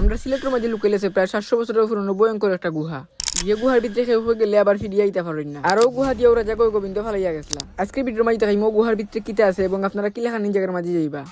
আমরা সিলেটের মাঝে লুকাইলে আছে প্রায় সাতশো বছরের পুরনো ভয়ঙ্কর একটা গুহা। যে গুহার ভিতরে সে হয়ে গেলে আবার ফিরিয়ে আইতে পারেন না। আরও গুহা দিয়ে ওরা জায়গায় গোবিন্দ ফালাইয়া গেছিলাম আজকে ভিডিওর মাঝে দেখাইমো গুহার ভিতরে কিতে আছে এবং আপনারা কি লেখা জায়গার মাঝে যাইবা।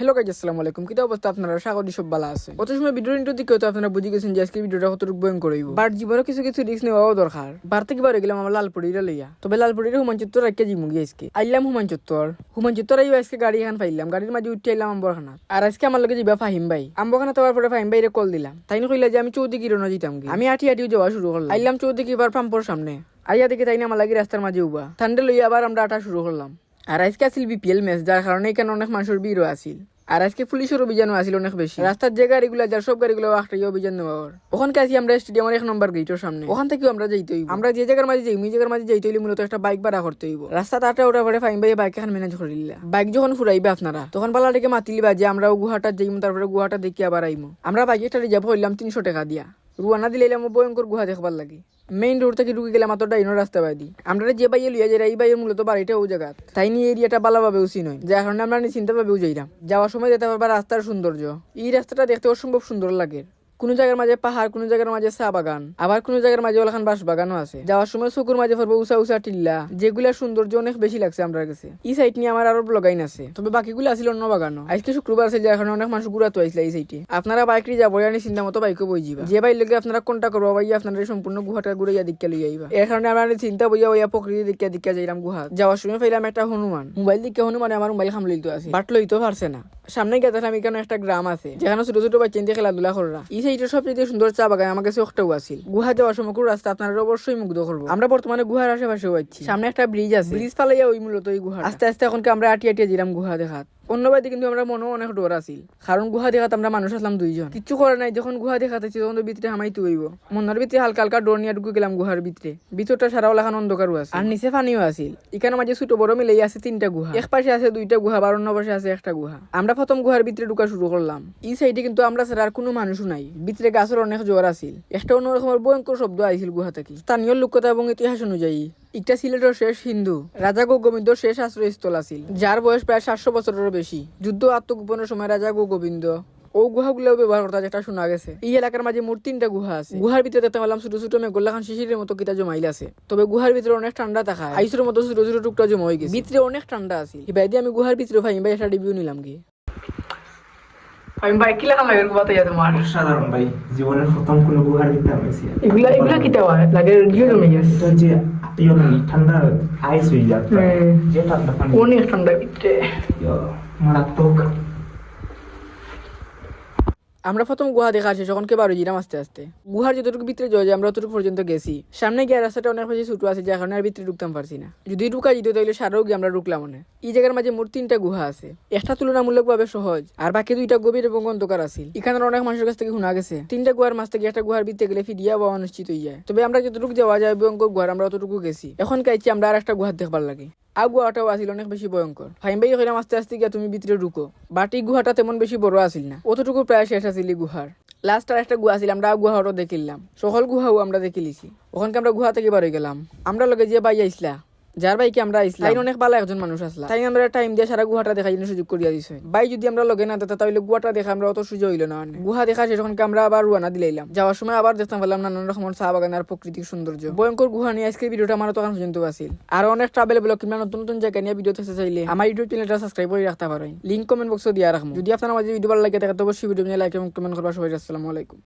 হ্যালো গাইজ আসসালামু আলাইকুম। কিতা অবস্থা আপনারা? স্বাগত সব ভালো আছে অত সময় ভিডিওর ইন্টু দিকে হয়তো আপনারা বুঝে গেছেন যে আজকে ভিডিওটা কতটুকু ভয়ঙ্কর হইব। বাট জীবনে কিছু কিছু রিস্ক নেওয়াও দরকার। বার থেকে বার গেলাম আমার লালপুরিরা লইয়া। তবে লালপুরির হুমান চত্বর রাখিয়া জিমু গিয়ে আজকে। আইলাম হুমান চত্বর হুমান চত্বর আইব আজকে গাড়ি এখন পাইলাম গাড়ির মাঝে উঠে আইলাম আম্বরখানা। আর আজকে আমার লগে যাবা ফাহিম ভাই। আম্বরখানা তোয়ার পরে ফাহিম ভাইরে কল দিলাম। তাই কইলা যে আমি চৌদিকে রওনা গিয়ে। আমি আটি আটিও যাওয়া শুরু করলাম। আইলাম চৌদিকে এবার পাম্পর সামনে। আইয়া দেখে তাই না আমার লাগি রাস্তার মাঝে উবা। ঠান্ডা লইয়া আবার আমরা আটা শুরু করলাম। আর আজকে আসিল বিপিএল ম্যাচ যার কারণে এখানে অনেক মানুষের ভিড়ও আসিল আর আজকে পুলিশের অভিযানও আসিল অনেক বেশি। রাস্তার যে গাড়িগুলো, যার সব গাড়িগুলো একটাই অভিযান নেওয়ার ওখানকে আসি আমরা স্টেডিয়ামের এক নম্বর গেটের সামনে। ওখান থেকেও আমরা যাইতে হইব। আমরা যে জায়গার মাঝে যাই ওই জায়গার মাঝে যাইতে হইলে মূলত একটা বাইক ভাড়া করতে হইব। রাস্তা আটা ওটা পরে ফাইন ভাই বাইক এখন ম্যানেজ করে দিলা বাইক যখন ফুরাইবে আপনারা, তখন পালাটাকে মাতিলিবা যে আমরা গুহাটা যাইমু, তারপরে গুহাটা দেখি আবার আইমু। আমরা বাইকে একটা রিজার্ভ হইলাম তিনশো টাকা দিয়া। রুয়ানা দিলে আমার ভয়ঙ্কর গুহা দেখবার লাগে। মেইন রোড থেকে ঢুকে গেলাম মাত্র ডাইনো রাস্তা বাই বাদি আমরা যে বাইয়ে লইয়া যাই, এই বাইয়ের মূলত বাড়িটা ও জায়গা। তাই নিয়ে এরিয়াটা ভালোভাবে উচিত নয়। যার কারণে আমরা চিন্তা ভাবেও যাইলাম যাওয়ার সময় যেতে পারবা রাস্তার সৌন্দর্য। এই রাস্তাটা দেখতে অসম্ভব সুন্দর লাগে। কোনো জায়গার মাঝে পাহাড়, কোনো জায়গার মাঝে চা বাগান। আবার কোনো জায়গার মাঝে ওলাখান বাঁশ বাগানও আছে। যাওয়ার সময় চকুর মাঝে পড়ব উষা উষা টিল্লা। যেগুলা সৌন্দর্য অনেক বেশি লাগছে আমার কাছে। এই সাইড নিয়ে আমার আরও ব্লগাইন আছে। তবে বাকিগুলো আছিল অন্য বাগানও। আজকে শুক্রবার আছে, যার কারণে অনেক মানুষ ঘুরাতো আইসলে এই সাইডে আপনারা বাইকরি যাব আনি চিন্তা মতো বাইকও বই যাবা যে বাইক লেগে আপনারা কোনটা করব ভাই আপনারা সম্পূর্ণ গুহাটা ঘুরে ইয়া দিকে লই আইবা। এর কারণে আমরা চিন্তা বইয়া বইয়া প্রকৃতি দিকে দিকে যাইলাম গুহা। যাওয়ার সময় পাইলাম একটা হনুমান। মোবাইল দিকে হনুমানে আমার মোবাইল খামলিত আছে। বাট লইতে পারছে না। সামনে গিয়ে দেখলাম এখানে একটা গ্রাম আছে যেখানে ছোট ছোট বাচ্চা দিয়ে খেলাধুলা করা এই সাইডের সবচেয়ে সুন্দর চা বাগান আমার কাছে একটাও আছে। গুহা যাওয়ার সময় রাস্তা আপনারা অবশ্যই মুগ্ধ করব। আমরা বর্তমানে গুহার আশেপাশে আছি। সামনে একটা ব্রিজ আছে। ব্রিজ ফালাইয়া ওই মূলত ওই গুহা আস্তে আস্তে এখন আমরা আটি আটিয়ে দিলাম গুহা দেখাত। অন্যবাদে কিন্তু আমরা মনে অনেক ডর আছিল। কারণ গুহা দেখাত আমরা মানুষ আসলাম দুইজন। কিচ্ছু করে নাই, যখন গুহা দেখাতেছি তখন তো ভিতরে হামাইতে হইব মনের ভিতরে হালকা হালকা ডর নিয়ে ঢুকে গেলাম গুহার ভিতরে। ভিতরটা সারা ওলাখান অন্ধকারও আছে আর নিচে পানিও আছিল। এখানে মাঝে ছোট বড় মিলেই আছে তিনটা গুহা। এক পাশে আছে দুইটা গুহা আর অন্য পাশে আছে একটা গুহা। আমরা প্রথম গুহার ভিতরে ঢুকা শুরু করলাম। এই সাইডে কিন্তু আমরা ছাড়া আর কোনো মানুষও নাই। ভিতরে গাছের অনেক জ্বর আছিল। একটা অন্যরকমের ভয়ঙ্কর শব্দ আইছিল গুহা থেকে। স্থানীয় লোকতা এবং ইতিহাস অনুযায়ী ইটা সিলেটের শেষ হিন্দু। রাজা গোবিন্দ শেষ আশ্রয়স্থল আছিল। যার বয়স প্রায় সাতশো বছরেরও বেশি। যুদ্ধ আত্মগোপনের সময় রাজা গো গোবিন্দ ও গুহাগুলো ব্যবহার করতে যেটা শোনা গেছে। এই এলাকার মাঝে মোট তিনটা গুহা আছে। গুহার ভিতরে দেখতে পেলাম ছোট ছোট মেঘগুলা খান শিশিরের মতো কিতা জমাইল আছে। তবে গুহার ভিতরে অনেক ঠান্ডা থাকা আইসের মতো ছোট ছোট টুকটা জমা হয়ে গেছে। ভিতরে অনেক ঠান্ডা আছে এবার দিয়ে আমি গুহার ভিতরে ভাই ভাই একটা রিভিউ নিলাম গিয়ে আমি বাইক কিলা খাম লাগে গুহাতে যা তোমার। সাধারণ ভাই জীবনের প্রথম কোনো গুহার ভিতরে আমি এগুলা এগুলা কিতা হয় লাগে জিও জমে গেছে তো যে আত্মীয় না ঠান্ডা আইস হয়ে। যাচ্ছে। যে ঠান্ডা পানি। অনেক ঠান্ডা ভিতরে। মারাত্মক। আমরা প্রথম গুহা দেখা আছে যখন কে বারো জিরাম আস্তে আস্তে। গুহার যতটুকু ভিতরে যাওয়া যায়, আমরা অতটুকু পর্যন্ত গেছি। সামনে গিয়ে রাস্তাটা অনেক বেশি ছোট আছে, যার কারণে আর ভিতরে ঢুকতাম পারছি না। যদি ঢুকা যেত তাহলে সারাও গিয়ে আমরা ঢুকলাম মনে এই জায়গার মাঝে মোট তিনটা গুহা আছে। একটা তুলনামূলকভাবে সহজ, আর বাকি দুইটা গভীর এবং অন্ধকার আছে এখানে অনেক মানুষের কাছ থেকে শোনা গেছে, তিনটা গুহার মাছ থেকে একটা গুহার ভিতরে গেলে ফিরিয়া বা অনিশ্চিত হয়ে যায়। তবে আমরা যতটুকু যাওয়া যায়, ভয়ঙ্কর গুহার, আমরা অতটুকু গেছি। এখন কাইছি আমরা আর একটা গুহার দেখবার লাগে। আর গুহাটাও আসিল অনেক বেশি ভয়ঙ্কর। ফাইম ভাই হইলাম আস্তে আস্তে গিয়া তুমি ভিতরে ঢুকো। বাটি গুহাটা তেমন বেশি বড় আসিল না। অতটুকু প্রায় শেষ আসিল গুহার। লাস্ট আর একটা গুহা ছিল, আমরা গুহাটাও দেখিলাম। সকল গুহাও আমরা দেখিলিছি। ওখানকে আমরা গুহা থেকে হয়ে গেলাম। আমরা লগে যে বাই আইসলা যার বাইকে আমরা আইসলাম তাই অনেক ভালো একজন মানুষ আসলা। তাই আমরা টাইম দিয়ে সারা গুহাটা দেখার জন্য সুযোগ করিয়া দিছে। বাই যদি আমরা লগে না দিতাম তাহলে গুহাটা দেখা আমরা অত সুযোগ হইল না। গুহা দেখা ওখানকে আমরা আবার রুয়ানা দিলাম যাওয়ার সময় আবার দেখতাম পেলাম নানান রকমের চা বাগান আর প্রাকৃতিক সৌন্দর্য। ভয়ঙ্কর গুহা নিয়ে আজকে ভিডিওটা আমার তখন পর্যন্ত আছিল আর অনেক ট্রাভেল ব্লগ কিংবা নতুন নতুন জায়গা নিয়ে ভিডিও থাকতে চাইলে আমার ইউটিউব চ্যানেলটা সাবস্ক্রাইব করে রাখতে পারেন। লিঙ্ক কমেন্ট বক্সে দিয়ে রাখব। যদি আপনার মাঝে ভিডিও ভালো লাগে থাকে তো অবশ্যই ভিডিও নিয়ে লাইক এবং কমেন্ট করবা। সবাই আসসালামু আলাইকুম।